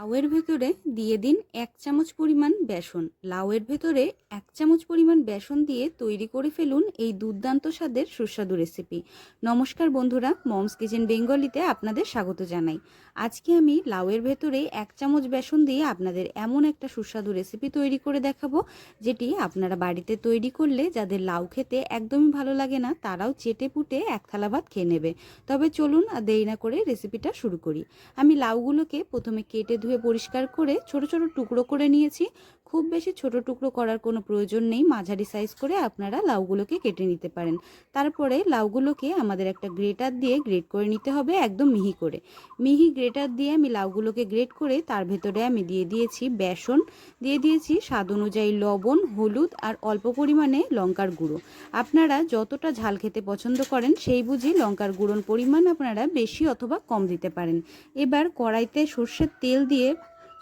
লাউয়ের ভেতরে দিয়ে দিন এক চামচ পরিমাণ বেসন। লাউয়ের ভেতরে এক চামচ পরিমাণ বেসন দিয়ে তৈরি করে ফেলুন এই দুর্দান্ত স্বাদের সুস্বাদু রেসিপি নমস্কার বন্ধুরা, মমস কিচেন বেঙ্গলিতে আপনাদের স্বাগত জানাই। আজকে আমি লাউয়ের ভেতরে এক চামচ বেসন দিয়ে আপনাদের এমন একটা সুস্বাদু রেসিপি তৈরি করে দেখাবো, যেটি আপনারা বাড়িতে তৈরি করলে যাদের লাউ খেতে একদমই ভালো লাগে না, তারাও চেটে পুটে এক থালা ভাত খেয়ে নেবে। তবে চলুন দেরি না করে রেসিপিটা শুরু করি। আমি লাউগুলোকে প্রথমে কেটে ধুয়ে পরিষ্কার করে ছোট ছোট টুকরো করে নিয়েছি। খুব বেশি ছোট টুকরো করার কোনো প্রয়োজন নেই। মাঝারি সাইজ করে আপনারা লাউগুলোকে কেটে নিতে পারেন। তারপরে লাউগুলোকে আমাদের একটা গ্রেটার দিয়ে গ্রেট করে নিতে হবে একদম মিহি করে। মিহি গ্রেটার দিয়ে আমি লাউগুলোকে গ্রেট করে তার ভেতরে আমি দিয়ে দিয়েছি বেসন। দিয়ে দিয়েছি স্বাদ অনুযায়ী লবণ, হলুদ আর অল্প পরিমাণে লঙ্কার গুঁড়ো। আপনারা যতটা ঝাল খেতে পছন্দ করেন সেই বুঝি লঙ্কার গুঁড়োর পরিমাণ আপনারা বেশি অথবা কম দিতে পারেন। এবার কড়াইতে সর্ষের তেল দিয়ে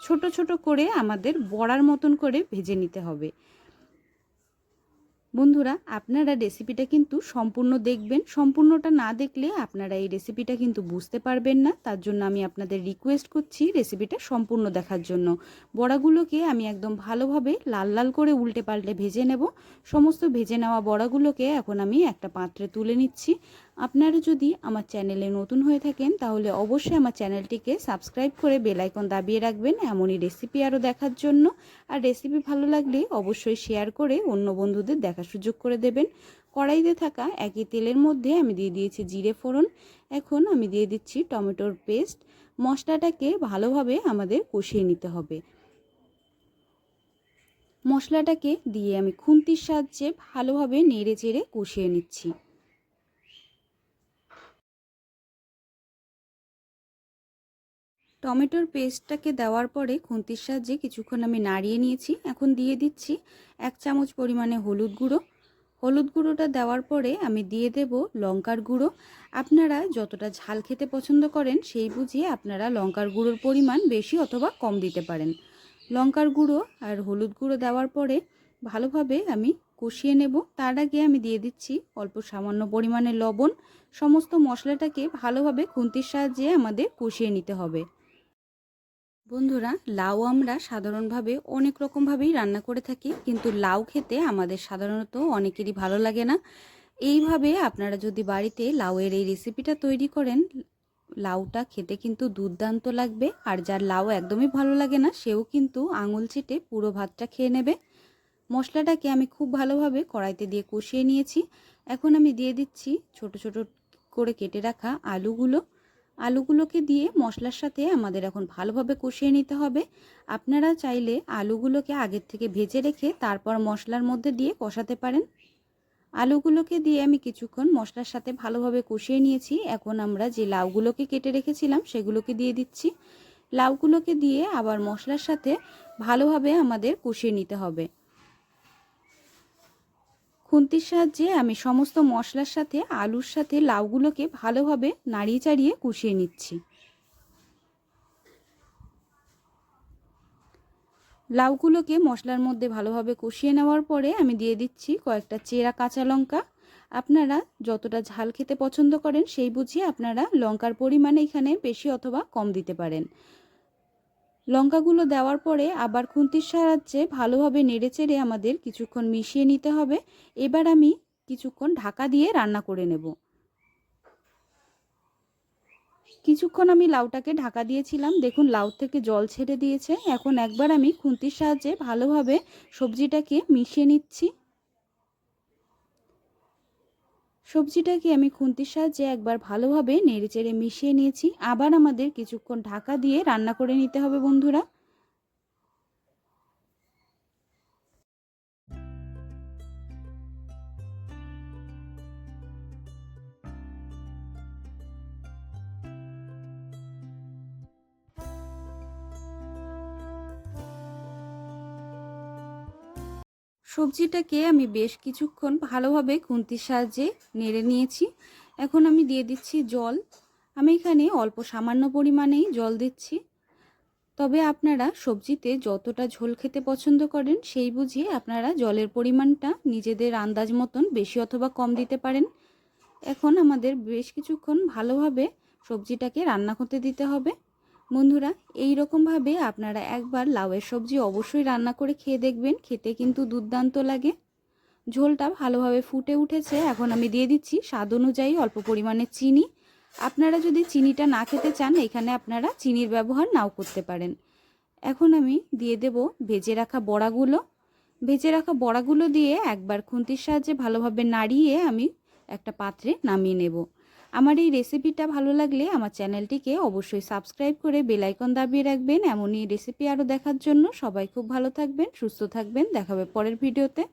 ছোট ছোট করে আমাদের বড়ার মতন করে ভেজে নিতে হবে। বন্ধুরা, আপনারা রেসিপিটা কিন্তু সম্পূর্ণ দেখবেন। সম্পূর্ণটা না দেখলে আপনারা এই রেসিপিটা কিন্তু বুঝতে পারবেন না। তার জন্য আমি আপনাদের রিকোয়েস্ট করছি রেসিপিটা সম্পূর্ণ দেখার জন্য। বড়াগুলোকে আমি একদম ভালোভাবে লাল লাল করে উল্টে পাল্টে ভেজে নেব। সমস্ত ভেজে নেওয়া বড়াগুলোকে এখন আমি একটা পাত্রে তুলে নিচ্ছি। আপনারা যদি আমার চ্যানেলে নতুন হয়ে থাকেন, তাহলে অবশ্যই আমার চ্যানেলটিকে সাবস্ক্রাইব করে বেলাইকন দাবিয়ে রাখবেন। এমনই রেসিপি আরও দেখার জন্য। আর রেসিপি ভালো লাগলে অবশ্যই শেয়ার করে অন্য বন্ধুদের দেখার সুযোগ করে দেবেন। কড়াইতে থাকা একই তেলের মধ্যে আমি দিয়ে দিয়েছি জিরে ফোড়ন। এখন আমি দিয়ে দিচ্ছি টমেটোর পেস্ট মশলাটাকে ভালোভাবে আমাদের কষিয়ে নিতে হবে। মশলাটাকে দিয়ে আমি খুন্তির সাহায্যে ভালোভাবে নেড়ে চেড়ে কষিয়ে নিচ্ছি। টমেটোর পেস্টটাকে দেওয়ার পরে খুন্তির সাহায্যে কিছুক্ষণ আমি নাড়িয়ে নিয়েছি। এখন দিয়ে দিচ্ছি এক চামচ পরিমাণে হলুদ গুঁড়ো। হলুদ গুঁড়োটা দেওয়ার পরে আমি দিয়ে দেব লঙ্কার গুঁড়ো। আপনারা যতটা ঝাল খেতে পছন্দ করেন সেই বুঝিয়ে আপনারা লঙ্কার গুঁড়োর পরিমাণ বেশি অথবা কম দিতে পারেন। লঙ্কার গুঁড়ো আর হলুদ গুঁড়ো দেওয়ার পরে ভালোভাবে আমি কষিয়ে নেব। তার আগে আমি দিয়ে দিচ্ছি অল্প সামান্য পরিমাণে লবণ। সমস্ত মশলাটাকে ভালোভাবে খুন্তির সাহায্যে আমাদের কষিয়ে নিতে হবে। বন্ধুরা, লাউ আমরা সাধারণভাবে অনেক রকমভাবেই রান্না করে থাকি, কিন্তু লাউ খেতে আমাদের সাধারণত অনেকেরই ভালো লাগে না। এইভাবে আপনারা যদি বাড়িতে লাউয়ের এই রেসিপিটা তৈরি করেন, লাউটা খেতে কিন্তু দুর্দান্ত লাগবে, আর যার লাউ একদমই ভালো লাগে না, সেও কিন্তু আঙুল চেটে পুরো ভাতটা খেয়ে নেবে। মশলাটাকে আমি খুব ভালোভাবে কড়াইতে দিয়ে কষিয়ে নিয়েছি। এখন আমি দিয়ে দিচ্ছি ছোট ছোট করে কেটে রাখা আলুগুলো। আলুগুলোকে দিয়ে মশলার সাথে আমাদের এখন ভালোভাবে কষিয়ে নিতে হবে। আপনারা চাইলে আলুগুলোকে আগের থেকে ভেজে রেখে তারপর মশলার মধ্যে দিয়ে কষাতে পারেন। আলুগুলোকে দিয়ে আমি কিছুক্ষণ মশলার সাথে ভালোভাবে কষিয়ে নিয়েছি। এখন আমরা যে লাউগুলোকে কেটে রেখেছিলাম সেগুলোকে দিয়ে দিচ্ছি। লাউগুলোকে দিয়ে আবার মশলার সাথে ভালোভাবে আমাদের কষিয়ে নিতে হবে। খুন্তির সাহায্যে আমি সমস্ত মশলার সাথে, আলুর সাথে লাউগুলোকে ভালোভাবে নাড়িয়ে চাড়িয়ে কষিয়ে নিচ্ছি। লাউগুলোকে মশলার মধ্যে ভালোভাবে কষিয়ে নেওয়ার পরে আমি দিয়ে দিচ্ছি কয়েকটা চেরা কাঁচা লঙ্কা। আপনারা যতটা ঝাল খেতে পছন্দ করেন সেই বুঝিয়ে আপনারা লঙ্কার পরিমাণ এখানে বেশি অথবা কম দিতে পারেন। লঙ্কাগুলো দেওয়ার পরে আবার খুন্তির সাহায্যে ভালোভাবে নেড়েচেড়ে আমাদের কিছুক্ষণ মিশিয়ে নিতে হবে। এবার আমি কিছুক্ষণ ঢাকা দিয়ে রান্না করে নেব। কিছুক্ষণ আমি লাউটাকে ঢাকা দিয়েছিলাম। দেখুন, লাউ থেকে জল ছেড়ে দিয়েছে। এখন একবার আমি খুন্তির সাহায্যে ভালোভাবে সবজিটাকে মিশিয়ে নিচ্ছি। সবজিটাকে আমি খুন্তির সাহায্যে একবার ভালোভাবে নেড়েচেড়ে মিশিয়ে নিয়েছি। আবার আমাদের কিছুক্ষণ ঢাকা দিয়ে রান্না করে নিতে হবে বন্ধুরা। সবজিটাকে আমি বেশ কিছুক্ষণ ভালোভাবে খুন্তির সাহায্যে নেড়ে নিয়েছি। এখন আমি দিয়ে দিচ্ছি জল। আমি এখানে অল্প সামান্য পরিমাণেই জল দিচ্ছি। তবে আপনারা সবজিতে যতটা ঝোল খেতে পছন্দ করেন, সেই বুঝিয়ে আপনারা জলের পরিমাণটা নিজেদের আন্দাজ মতন বেশি অথবা কম দিতে পারেন। এখন আমাদের বেশ কিছুক্ষণ ভালোভাবে সবজিটাকে রান্না করতে দিতে হবে। বন্ধুরা এই রকমভাবে আপনারা একবার লাউয়ের সবজি অবশ্যই রান্না করে খেয়ে দেখবেন। খেতে কিন্তু দুর্দান্ত লাগে। ঝোলটা ভালোভাবে ফুটে উঠেছে। এখন আমি দিয়ে দিচ্ছি স্বাদ অনুযায়ী অল্প পরিমাণে চিনি। আপনারা যদি চিনিটা না খেতে চান, এখানে আপনারা চিনির ব্যবহার নাও করতে পারেন। এখন আমি দিয়ে দেব ভেজে রাখা বড়াগুলো। ভেজে রাখা বড়াগুলো দিয়ে একবার খুন্তির সাহায্যে ভালোভাবে নাড়িয়ে আমি একটা পাত্রে নামিয়ে নেব। আমার এই রেসিপিটা ভালো লাগলে আমার চ্যানেলটিকে অবশ্যই সাবস্ক্রাইব করে বেলাইকন দাবিয়ে রাখবেন। এমনই রেসিপি আরও দেখার জন্য সবাই খুব ভালো থাকবেন, সুস্থ থাকবেন। দেখাবে পরের ভিডিওতে